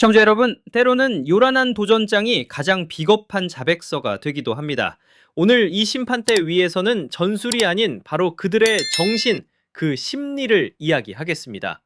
시청자 여러분, 때로는 요란한 도전장이 가장 비겁한 자백서가 되기도 합니다. 오늘 이 심판대 위에서는 전술이 아닌 바로 그들의 정신, 그 심리를 이야기하겠습니다.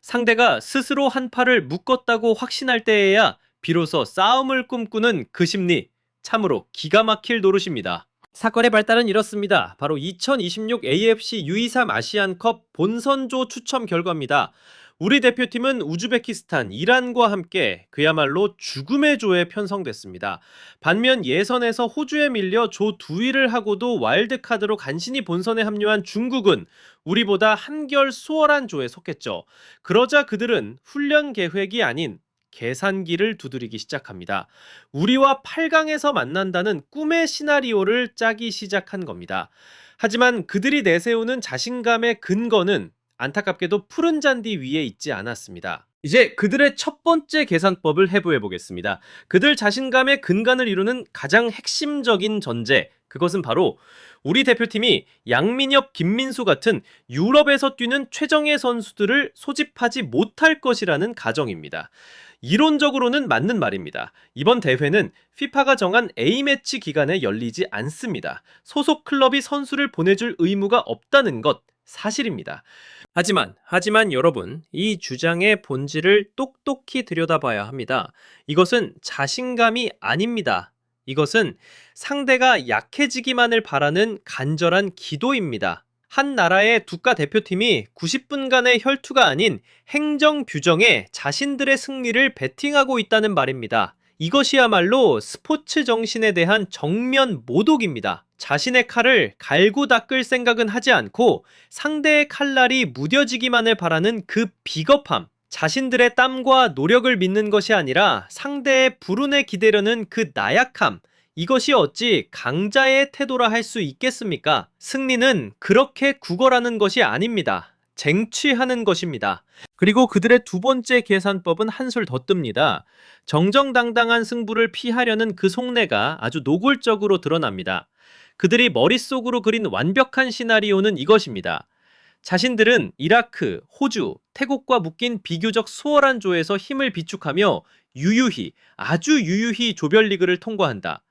상대가 스스로 한 팔을 묶었다고 확신할 때에야 비로소 싸움을 꿈꾸는 그 심리, 참으로 기가 막힐 노릇입니다. 사건의 발달은 이렇습니다. 바로 2026 AFC U23 아시안컵 본선조 추첨 결과입니다. 우리 대표팀은 우즈베키스탄, 이란과 함께 그야말로 죽음의 조에 편성됐습니다. 반면 예선에서 호주에 밀려 조두 위를 하고도 와일드카드로 간신히 본선에 합류한 중국은 우리보다 한결 수월한 조에 속했죠. 그러자 그들은 훈련 계획이 아닌 계산기를 두드리기 시작합니다. 우리와 8강에서 만난다는 꿈의 시나리오를 짜기 시작한 겁니다. 하지만 그들이 내세우는 자신감의 근거는 안타깝게도 푸른 잔디 위에 있지 않았습니다. 이제 그들의 첫 번째 계산법을 해부해 보겠습니다. 그들 자신감의 근간을 이루는 가장 핵심적인 전제, 그것은 바로 우리 대표팀이 양민엽, 김민수 같은 유럽에서 뛰는 최정예 선수들을 소집하지 못할 것이라는 가정입니다. 이론적으로는 맞는 말입니다. 이번 대회는 피파가 정한 A매치 기간에 열리지 않습니다. 소속 클럽이 선수를 보내줄 의무가 없다는 것 사실입니다. 하지만, 하지만 여러분, 이 주장의 본질을 똑똑히 들여다봐야 합니다. 이것은 자신감이 아닙니다. 이것은 상대가 약해지기만을 바라는 간절한 기도입니다. 한 나라의 국가 대표팀이 90분간의 혈투가 아닌 행정 규정에 자신들의 승리를 베팅하고 있다는 말입니다. 이것이야말로 스포츠 정신에 대한 정면 모독입니다. 자신의 칼을 갈고 닦을 생각은 하지 않고 상대의 칼날이 무뎌지기만을 바라는 그 비겁함. 자신들의 땀과 노력을 믿는 것이 아니라 상대의 불운에 기대려는 그 나약함. 이것이 어찌 강자의 태도라 할 수 있겠습니까? 승리는 그렇게 구걸하는 것이 아닙니다. 쟁취하는 것입니다. 그리고 그들의 두 번째 계산법은 한술 더 뜹니다. 정정당당한 승부를 피하려는 그 속내가 아주 노골적으로 드러납니다. 그들이 머릿속으로 그린 완벽한 시나리오는 이것입니다. 자신들은 이라크, 호주, 태국과 묶인 비교적 수월한 조에서 힘을 비축하며 유유히, 아주 유유히 조별리그를 통과한다.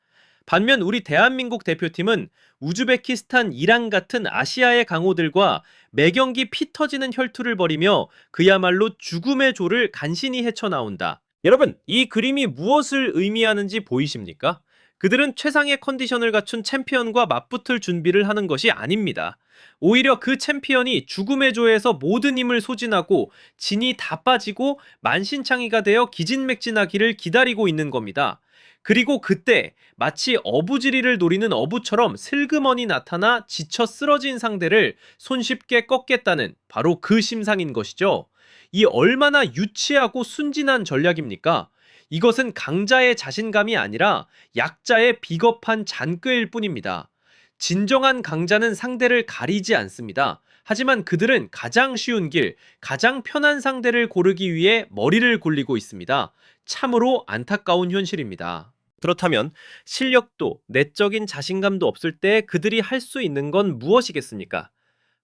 반면 우리 대한민국 대표팀은 우즈베키스탄, 이란 같은 아시아의 강호들과 매경기 피 터지는 혈투를 벌이며 그야말로 죽음의 조를 간신히 헤쳐나온다. 여러분, 이 그림이 무엇을 의미하는지 보이십니까? 그들은 최상의 컨디션을 갖춘 챔피언과 맞붙을 준비를 하는 것이 아닙니다. 오히려 그 챔피언이 죽음의 조에서 모든 힘을 소진하고 진이 다 빠지고 만신창이가 되어 기진맥진하기를 기다리고 있는 겁니다. 그리고 그때 마치 어부지리를 노리는 어부처럼 슬그머니 나타나 지쳐 쓰러진 상대를 손쉽게 꺾겠다는 바로 그 심상인 것이죠. 이 얼마나 유치하고 순진한 전략입니까? 이것은 강자의 자신감이 아니라 약자의 비겁한 잔꾀일 뿐입니다. 진정한 강자는 상대를 가리지 않습니다. 하지만 그들은 가장 쉬운 길, 가장 편한 상대를 고르기 위해 머리를 굴리고 있습니다. 참으로 안타까운 현실입니다. 그렇다면 실력도 내적인 자신감도 없을 때 그들이 할 수 있는 건 무엇이겠습니까?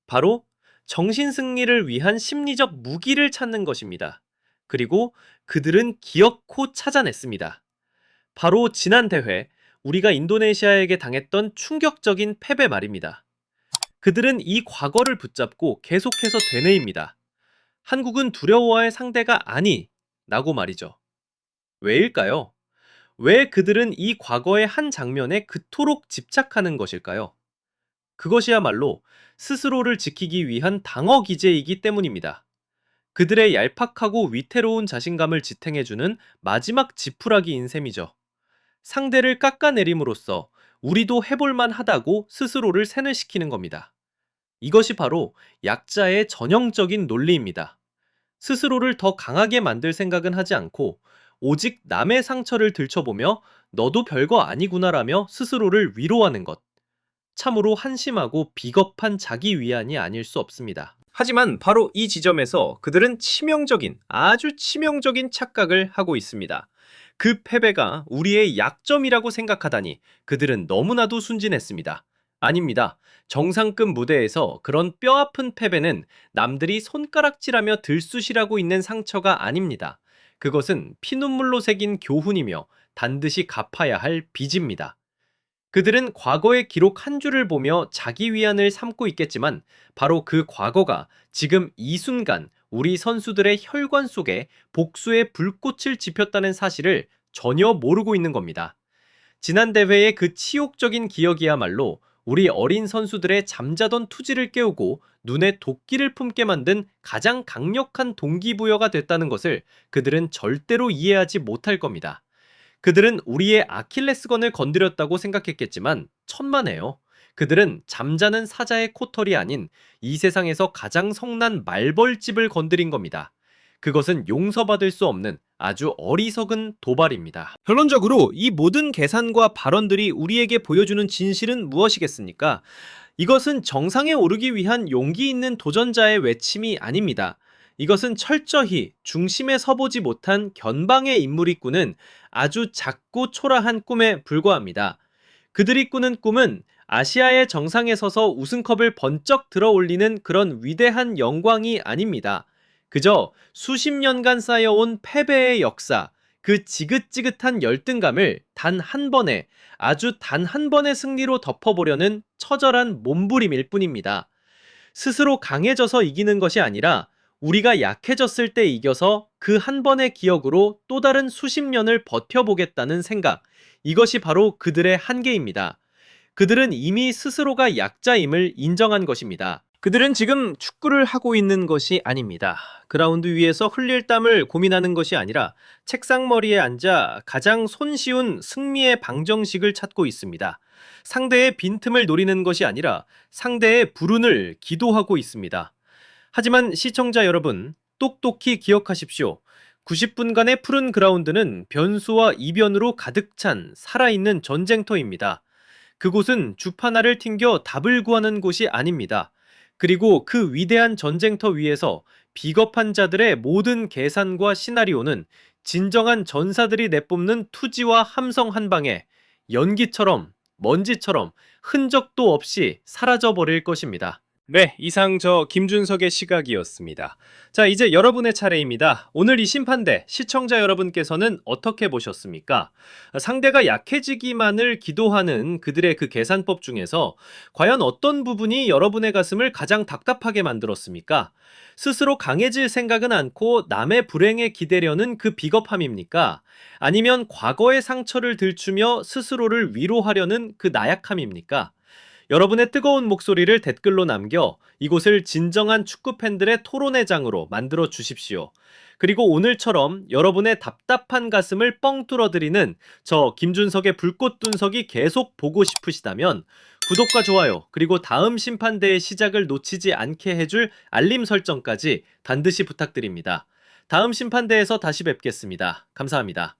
바로 정신 승리를 위한 심리적 무기를 찾는 것입니다. 그리고 그들은 기어코 찾아냈습니다. 바로 지난 대회 우리가 인도네시아에게 당했던 충격적인 패배 말입니다. 그들은 이 과거를 붙잡고 계속해서 되뇌입니다. 한국은 두려워할 상대가 아니 라고 말이죠. 왜일까요? 왜 그들은 이 과거의 한 장면에 그토록 집착하는 것일까요? 그것이야말로 스스로를 지키기 위한 방어 기제이기 때문입니다. 그들의 얄팍하고 위태로운 자신감을 지탱해주는 마지막 지푸라기인 셈이죠. 상대를 깎아내림으로써 우리도 해볼만 하다고 스스로를 세뇌시키는 겁니다. 이것이 바로 약자의 전형적인 논리입니다. 스스로를 더 강하게 만들 생각은 하지 않고 오직 남의 상처를 들춰보며 너도 별거 아니구나라며 스스로를 위로하는 것. 참으로 한심하고 비겁한 자기 위안이 아닐 수 없습니다. 하지만 바로 이 지점에서 그들은 치명적인, 아주 치명적인 착각을 하고 있습니다. 그 패배가 우리의 약점이라고 생각하다니 그들은 너무나도 순진했습니다. 아닙니다. 정상급 무대에서 그런 뼈아픈 패배는 남들이 손가락질하며 들쑤시라고 있는 상처가 아닙니다. 그것은 피눈물로 새긴 교훈이며 반드시 갚아야 할 빚입니다. 그들은 과거의 기록 한 줄을 보며 자기 위안을 삼고 있겠지만 바로 그 과거가 지금 이 순간 우리 선수들의 혈관 속에 복수의 불꽃을 지폈다는 사실을 전혀 모르고 있는 겁니다. 지난 대회의 그 치욕적인 기억이야말로 우리 어린 선수들의 잠자던 투지를 깨우고 눈에 도끼를 품게 만든 가장 강력한 동기부여가 됐다는 것을 그들은 절대로 이해하지 못할 겁니다. 그들은 우리의 아킬레스건을 건드렸다고 생각했겠지만 천만에요. 그들은 잠자는 사자의 코털이 아닌 이 세상에서 가장 성난 말벌집을 건드린 겁니다. 그것은 용서받을 수 없는 아주 어리석은 도발입니다. 결론적으로 이 모든 계산과 발언들이 우리에게 보여주는 진실은 무엇이겠습니까? 이것은 정상에 오르기 위한 용기 있는 도전자의 외침이 아닙니다. 이것은 철저히 중심에 서보지 못한 견방의 인물이 꾸는 아주 작고 초라한 꿈에 불과합니다. 그들이 꾸는 꿈은 아시아의 정상에 서서 우승컵을 번쩍 들어 올리는 그런 위대한 영광이 아닙니다. 그저 수십 년간 쌓여온 패배의 역사, 그 지긋지긋한 열등감을 단 한 번에, 아주 단 한 번의 승리로 덮어보려는 처절한 몸부림일 뿐입니다. 스스로 강해져서 이기는 것이 아니라 우리가 약해졌을 때 이겨서 그 한 번의 기억으로 또 다른 수십 년을 버텨보겠다는 생각. 이것이 바로 그들의 한계입니다. 그들은 이미 스스로가 약자임을 인정한 것입니다. 그들은 지금 축구를 하고 있는 것이 아닙니다. 그라운드 위에서 흘릴 땀을 고민하는 것이 아니라 책상머리에 앉아 가장 손쉬운 승리의 방정식을 찾고 있습니다. 상대의 빈틈을 노리는 것이 아니라 상대의 불운을 기도하고 있습니다. 하지만 시청자 여러분, 똑똑히 기억하십시오. 90분간의 푸른 그라운드는 변수와 이변으로 가득 찬 살아있는 전쟁터입니다. 그곳은 줍 하나를 튕겨 답을 구하는 곳이 아닙니다. 그리고 그 위대한 전쟁터 위에서 비겁한 자들의 모든 계산과 시나리오는 진정한 전사들이 내뿜는 투지와 함성 한 방에 연기처럼 먼지처럼 흔적도 없이 사라져 버릴 것입니다. 네, 이상 저 김준석의 시각이었습니다. 자, 이제 여러분의 차례입니다. 오늘 이 심판대 시청자 여러분께서는 어떻게 보셨습니까? 상대가 약해지기만을 기도하는 그들의 그 계산법 중에서 과연 어떤 부분이 여러분의 가슴을 가장 답답하게 만들었습니까? 스스로 강해질 생각은 않고 남의 불행에 기대려는 그 비겁함입니까? 아니면 과거의 상처를 들추며 스스로를 위로하려는 그 나약함입니까? 여러분의 뜨거운 목소리를 댓글로 남겨 이곳을 진정한 축구 팬들의 토론회 장으로 만들어 주십시오. 그리고 오늘처럼 여러분의 답답한 가슴을 뻥 뚫어드리는 저 김준석의 불꽃 분석이 계속 보고 싶으시다면 구독과 좋아요, 그리고 다음 심판대의 시작을 놓치지 않게 해줄 알림 설정까지 반드시 부탁드립니다. 다음 심판대에서 다시 뵙겠습니다. 감사합니다.